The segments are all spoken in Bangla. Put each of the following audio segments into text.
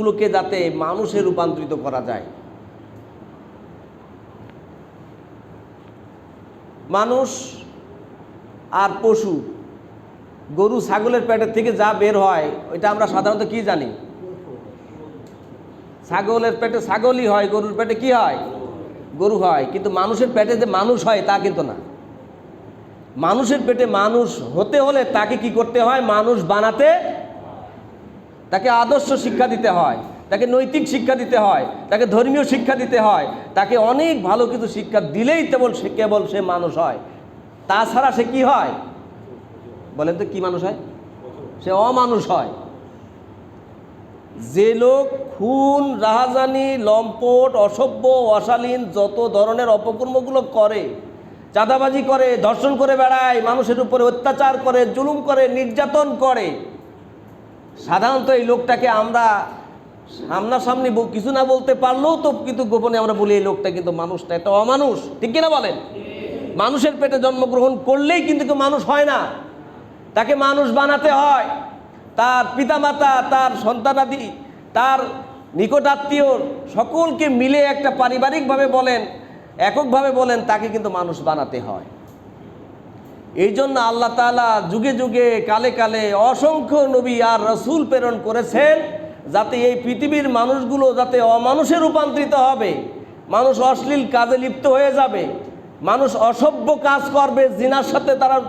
গুলোকে যাতে মানুষে রূপান্তরিত করা যায়। মানুষ আর পশু, গরু, ছাগলের পেটের থেকে যা বের হয়, ওইটা আমরা সাধারণত কি জানি? ছাগলের পেটে ছাগলই হয়, গরুর পেটে কি হয়? গরু হয়। কিন্তু মানুষের পেটে যে মানুষ হয়, তা কিন্তু না। মানুষের পেটে মানুষ হতে হলে তাকে কি করতে হয়? মানুষ বানাতে তাকে আদর্শ শিক্ষা দিতে হয়, তাকে নৈতিক শিক্ষা দিতে হয়, তাকে ধর্মীয় শিক্ষা দিতে হয়, তাকে অনেক ভালো কিছু শিক্ষা দিলেই কেবল সে কেবল সে মানুষ হয়। তাছাড়া সে কি হয়? বলেন তো কি মানুষ হয়? সে অমানুষ হয়। যে লোক খুন, রাহাজানি, লম্পট, অসভ্য, অশালীন, যত ধরনের অপকর্মগুলো করে, চাঁদাবাজি করে, ধর্ষণ করে বেড়ায়, মানুষের উপরে অত্যাচার করে, জুলুম করে, নির্যাতন করে সাধারণত এই লোকটাকে আমরা সামনাসামনি কিছু না বলতে পারলেও তো কিন্তু গোপনে আমরা বলি এই লোকটা কিন্তু মানুষটা একটা অমানুষ। ঠিক কিনা বলেন? মানুষের পেটে জন্মগ্রহণ করলেই কিন্তু কেউ মানুষ হয় না। তাকে মানুষ বানাতে হয়। তার পিতামাতা, তার সন্তানাদি, তার নিকটাত্মীয় সকলকে মিলে একটা পারিবারিকভাবে বলেন, এককভাবে বলেন, তাকে কিন্তু মানুষ বানাতে হয়। এই জন্য আল্লাহ তাআলা যুগে যুগে, কালে কালে অসংখ্য নবী আর রসুল প্রেরণ করেছেন যাতে এই পৃথিবীর মানুষগুলো যাতে অমানুষে রূপান্তরিত হবে। মানুষ অশ্লীল কাজে লিপ্ত হয়ে যাবে। মানুষ অসভ্য কাজ করবে, জিনার সাথে তারা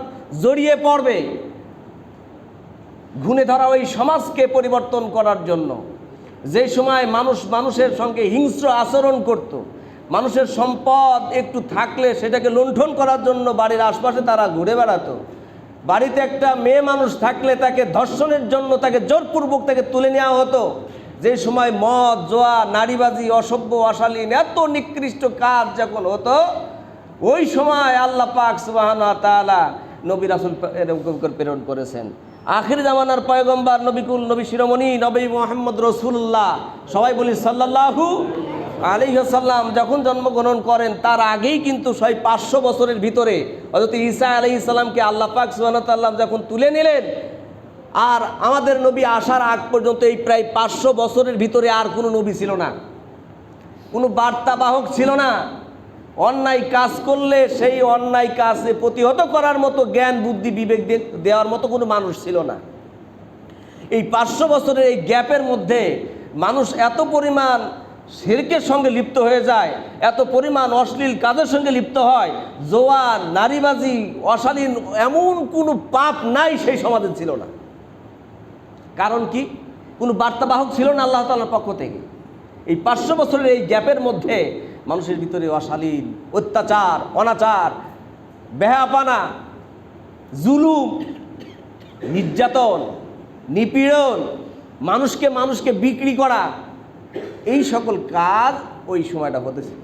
জড়িয়ে পড়বে। ঘুণে ধরা ওই সমাজকে পরিবর্তন করার জন্য। যে সময় মানুষ মানুষের সঙ্গে হিংস্র আচরণ করত। মানুষের সম্পদ একটু থাকলে সেটাকে লুণ্ঠন করার জন্য বাড়ির আশপাশে তারা ঘুরে বেড়াতো। বাড়িতে একটা মেয়ে মানুষ থাকলে তাকে ধর্ষণের জন্য তাকে জোরপূর্বক তাকে তুলে নেওয়া হতো। যে সময় মদ, জোয়া, নারীবাজি, অসভ্য, অশালীন এত নিকৃষ্ট কাজ যখন হতো, ওই সময় আল্লাহ পাক সুবাহানা তাআলা নবী রাসুল এরকম করে প্রেরণ করেছেন। আখির জামানার পয়গম্বার নবিকুল নবী শিরোমণি নবী মোহাম্মদ রসুল্লাহ সবাই বলি সাল্লাল্লাহু আলিহাসাল্লাম যখন জন্মগ্রহণ করেন, তার আগেই কিন্তু ছয়, পাঁচশো বছরের ভিতরে অযথা ঈসা আলি ইসলামকে আল্লাহ পাক সুবাহতাল্লাম যখন তুলে নিলেন, আর আমাদের নবী আসার আগ পর্যন্ত এই প্রায় পাঁচশো বছরের ভিতরে আর কোনো নবী ছিল না। কোনো বার্তাবাহক ছিল না। অন্যায় কাজ করলে সেই অন্যায় কাজে প্রতিহত করার মতো জ্ঞান, বুদ্ধি, বিবেক দেওয়ার মতো কোনো মানুষ ছিল না। এই পাঁচশো বছরের এই গ্যাপের মধ্যে মানুষ এত পরিমাণ শিরকের সঙ্গে লিপ্ত হয়ে যায়, এত পরিমাণ অশ্লীল কাজের সঙ্গে লিপ্ত হয়, জোয়ান, নারীবাজি, অশালীন, এমন কোনো পাপ নাই সেই সমাজে ছিল না। কারণ কি? কোনো বার্তাবাহক ছিল না আল্লাহ তালার পক্ষ থেকে। এই পাঁচশো বছরের এই গ্যাপের মধ্যে মানুষের ভিতরে অশালীন, অত্যাচার, অনাচার বেহাপানা জুলুম, নির্যাতন, নিপীড়ন, মানুষকে মানুষকে বিক্রি করা এই সকল কাজ ওই সময়টা হতেছিল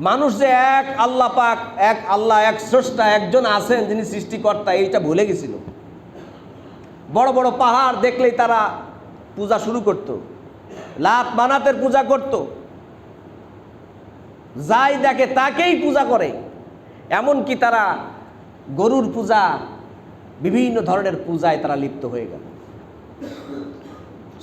মানুষ যে এক আল্লাহ পাক, এক আল্লাহ, এক স্রষ্টা, একজন আছেন যিনি সৃষ্টিকর্তা, এইটা ভুলে গেছিল। বড় বড় পাহাড় দেখলেই তারা পূজা শুরু করত। লাত মানাতের পূজা করত। যাই দেখে তাকেই পূজা করে। এমনকি তারা গরুর পূজা, বিভিন্ন ধরনের পূজায় তারা লিপ্ত হয়ে গেল।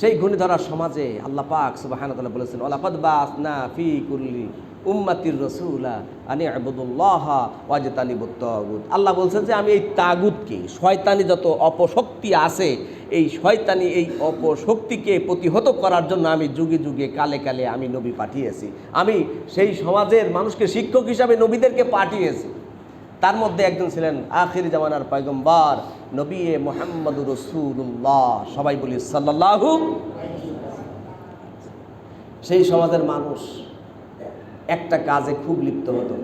সেই ঘূর্ণিধরার সমাজে আল্লাহ পাক সুবাহানতাল্লাহ বলেছেন ওলাফাদ বাস না ফি কুল্লি উম্মাতির রসুলা আনি আবুদুল্লাহ ওয়াজতানিবুত তাগুত। আল্লাহ বলছেন যে, আমি এই তাগুদকে শয়তানি যত অপশক্তি আছে, এই শয়তানি, এই অপশক্তিকে প্রতিহত করার জন্য আমি যুগে যুগে, কালে কালে আমি নবী পাঠিয়েছি। আমি সেই সমাজের মানুষকে শিক্ষক হিসাবে নবীদেরকে পাঠিয়েছি। তার মধ্যে একজন ছিলেন আখির জামানার পয়গম্বর নবী মোহাম্মদ রসুল্লাহ সবাই বলি সাল্লাহু সেই সমাজের মানুষ একটা কাজে খুব লিপ্ত হতো।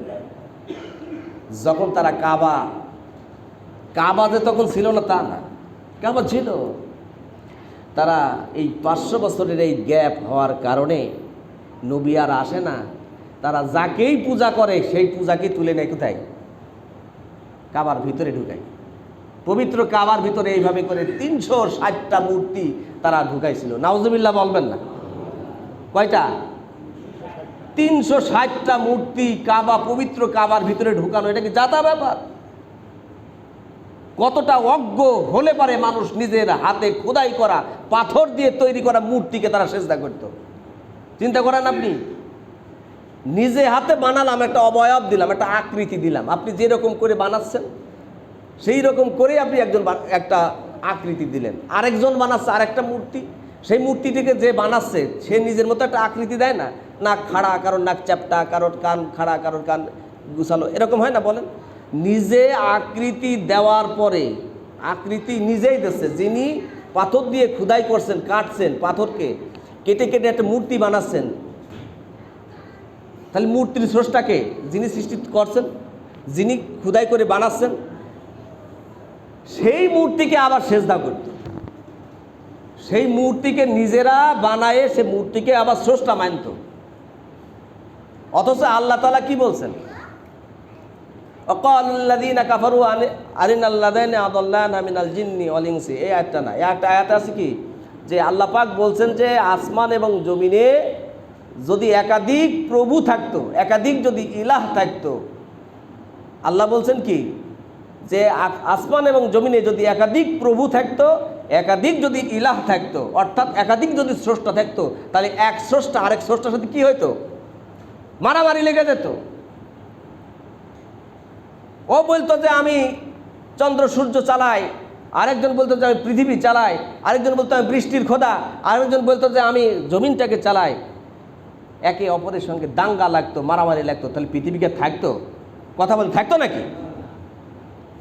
যখন তারা কাবা কাবা যে তখন ছিল না তা না, কাবা ছিল। তারা এই পাঁচশো বছরের এই গ্যাপ হওয়ার কারণে নবী আর আসে না। তারা যাকেই পূজা করে, সেই পূজাকে তুলে নেয় কোথায়? কাবার ভিতরে ঢুকায়। পবিত্র কাবার ভিতরে এইভাবে করে তিনশো ষাটটা মূর্তি তারা ঢুকাইছিল। নাউজুবিল্লাহ বলবেন না। কয়টা? তিনশো ষাটটা মূর্তি কাবা, পবিত্র কাবার ভিতরে ঢুকানো। এটা কি যাতা ব্যাপার? কতটা অজ্ঞ হলে পারে মানুষ নিজের হাতে খোদাই করা, পাথর দিয়ে তৈরি করা মূর্তিকে তারা সেজদা করত। চিন্তা করেন আপনি? নিজে হাতে বানালাম, একটা অবয়ব দিলাম, একটা আকৃতি দিলাম। আপনি যেরকম করে বানাচ্ছেন, সেই রকম করে আপনি একজন একটা আকৃতি দিলেন। আরেকজন বানাচ্ছে আরেকটা মূর্তি, সেই মূর্তিটিকে যে বানাচ্ছে, সে নিজের মতো একটা আকৃতি দেয় না। নাক খাড়া, কারোর নাক চ্যাপটা, কারোর কান খাড়া, কারোর কান গুছালো, এরকম হয় না বলেন? নিজে আকৃতি দেওয়ার পরে, আকৃতি নিজেই দিচ্ছে। যিনি পাথর দিয়ে খুদাই করছেন, কাটছেন পাথরকে, কেটে কেটে একটা মূর্তি বানাচ্ছেন তাহলে মূর্তির স্রষ্টাকে যিনি সৃষ্টি করছেন, যিনি খুদাই করে বানাচ্ছেন, সেই মূর্তিকে আবার সেজদা করত সেই মূর্তিকে নিজেরা বানায়ে সে মূর্তিকে আবার স্রষ্টা মানত অথচ আল্লাহ তালা কি বলছেন? অকাল্লাদিনা মিনাল জিন্নি অলিংসি একটা আছে কি? যে আল্লাহ পাক বলছেন যে আসমান এবং জমিনে যদি একাধিক প্রভু থাকতো, একাধিক যদি ইলাহ থাকতো, আল্লাহ বলছেন কি? যে আসমান এবং জমিনে যদি একাধিক প্রভু থাকতো, একাধিক যদি ইলাহ থাকতো, অর্থাৎ একাধিক যদি স্রষ্টা থাকতো, তাহলে এক স্রষ্টা আরেক স্রষ্টার সাথে কি হইতো? মারামারি লেগে যেত। ও বলতো যে আমি চন্দ্র, সূর্য চালাই, আরেকজন বলতো যে আমি পৃথিবী চালাই, আরেকজন বলতো আমি বৃষ্টির খোদা, আরেকজন বলতো যে আমি জমিনটাকে চালাই। একে অপরের সঙ্গে দাঙ্গা লাগতো, মারামারি লাগতো, তাহলে পৃথিবীকে থাকতো? কথা বলে, থাকতো নাকি?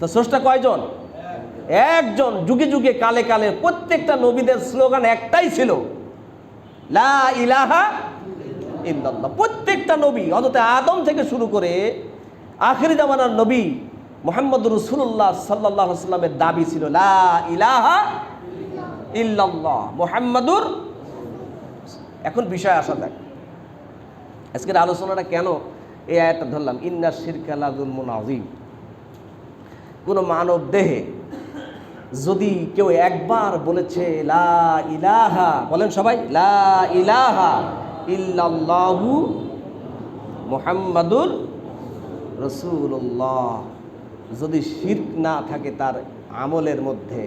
তো স্রষ্টা কয়জন? একজন। যুগে যুগে, কালে কালে প্রত্যেকটা নবীদের স্লোগান একটাই ছিল, লা ইলাহা ইল্লাল্লাহ। প্রত্যেকটা নবী অন্তত আদম থেকে শুরু করে আখেরি জামানার নবী মোহাম্মদ রসুল্লাহ সাল্লাহ সাল্লামের দাবি ছিল, লা ইলাহা ইল্লাল্লাহ। মোহাম্মদুর এখন বিষয় আসা দেখ আজকের আলোচনাটা কেন এই আয়াতটা ধরলাম? ইন্না শিরকালাদুল মুনাজিম কোনো মানব দেহে যদি কেউ একবার বলেছে, লা ইলাহা বলেন সবাই, লা ইলাহা ইল্লাল্লাহু মুহাম্মাদুর রসুল্লাহ যদি শির্ক না থাকে তার আমলের মধ্যে,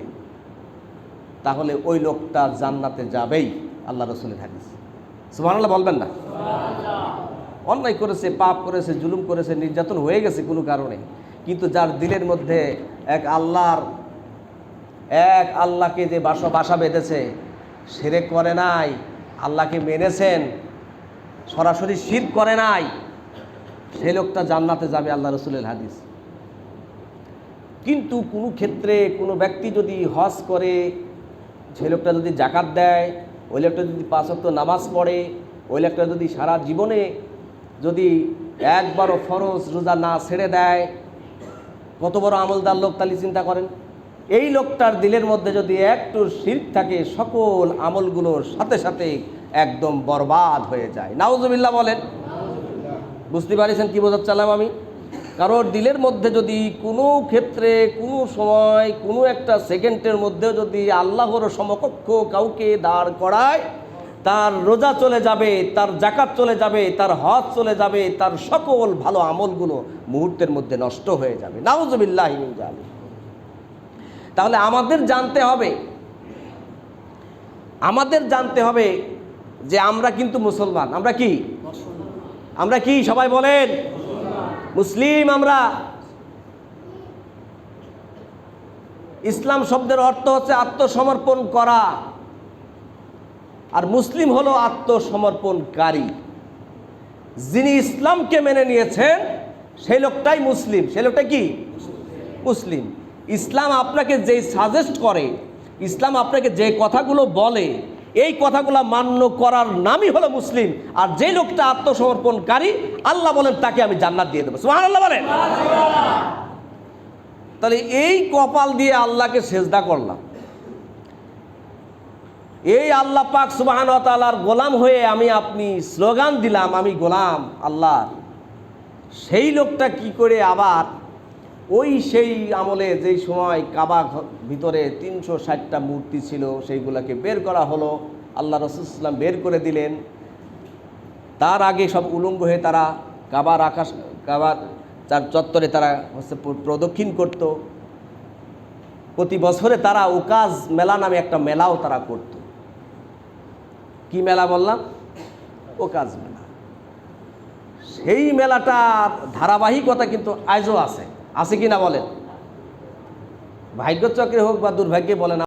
তাহলে ওই লোকটা জান্নাতে যাবেই আল্লাহ রসুলের হাদিস। সুবহানাল্লাহ বলবেন না? অন্যায় করেছে, পাপ করেছে, জুলুম করেছে, নির্যাতন হয়ে গেছে কোনো কারণে। কিন্তু যার দিলের মধ্যে এক আল্লাহর, এক আল্লাহকে যে বাসা বাসা বেঁধেছে সেরে করে নাই, আল্লাহকে মেনেছেন, সরাসরি শির করে নাই, সে লোকটা জান্নাতে যাবে আল্লাহ রসুলের হাদিস। কিন্তু কোনো ক্ষেত্রে কোনো ব্যক্তি যদি হজ করে, সে লোকটা যদি জাকাত দেয়, ওই লোকটা যদি পাঁচ নামাজ পড়ে, ওই লোকটা যদি সারা জীবনে যদি একবারও ফরজ রোজা না ছেড়ে দেয়, কত বড় আমলদার লোক তাহলে চিন্তা করেন? এই লোকটার দিলের মধ্যে যদি একটু শির্ক থাকে, সকল আমলগুলোর সাথে সাথে একদম বরবাদ হয়ে যায়। নাউজুবিল্লাহ বলেন। বুঝতে পারিছেন কি বোঝাচ্ছিলাম আমি? কারোর দিলের মধ্যে যদি কোনো ক্ষেত্রে, কোনো সময়, কোনো একটা সেকেন্ডের মধ্যে যদি আল্লাহর সমকক্ষ কাউকে দাঁড় করায় তার রোজা চলে যাবে, তার জাকাত চলে যাবে, তার হজ চলে যাবে, তার সকল ভালো আমলগুলো মুহূর্তের মধ্যে নষ্ট হয়ে যাবে। নাউজবিল্লাহ তাহলে আমাদের জানতে হবে, আমাদের জানতে হবে যে আমরা কিন্তু মুসলমান। আমরা কি? আমরা কি? সবাই বলেন। মুসলিম আমরা। ইসলাম শব্দের অর্থ হচ্ছে আত্মসমর্পণ করা। আর মুসলিম হলো আত্মসমর্পণকারী। যিনি ইসলামকে মেনে নিয়েছেন, সেই লোকটাই মুসলিম। সেই লোকটা কি? মুসলিম। ইসলাম আপনাকে যেই সাজেস্ট করে, ইসলাম আপনাকে যে কথাগুলো বলে, এই কথাগুলো মান্য করার নামই হলো মুসলিম। আর যে লোকটা আত্মসমর্পণকারী, আল্লাহ বলেন, তাকে আমি জান্নাত দিয়ে দেবো। আল্লাহ বলেন। তাহলে এই কপাল দিয়ে আল্লাহকে সেজদা করলাম। এই আল্লাহ পাক সুবাহান তালার গোলাম হয়ে আমি আপনি স্লোগান দিলাম, আমি গোলাম আল্লাহ সেই লোকটা কি করে আবার ওই সেই আমলে যেই সময় কাবা ভিতরে তিনশো ষাটটা মূর্তি ছিল, সেইগুলোকে বের করা হলো, আল্লাহ রসুলাম বের করে দিলেন। তার আগে সব উলঙ্গ হয়ে তারা কাবার আকাশ, কাবার তার চত্বরে তারা হচ্ছে প্রদক্ষিণ করত। প্রতি বছরে তারা উকাজ মেলা নামে একটা মেলাও তারা করত। কি মেলা বললাম? ও কাজ মেলা। সেই মেলাটার ধারাবাহিকতা কিন্তু আজও আছে। আছে কি না বলেন? ভাগ্যচক্রে হোক বা দুর্ভাগ্যে বলেন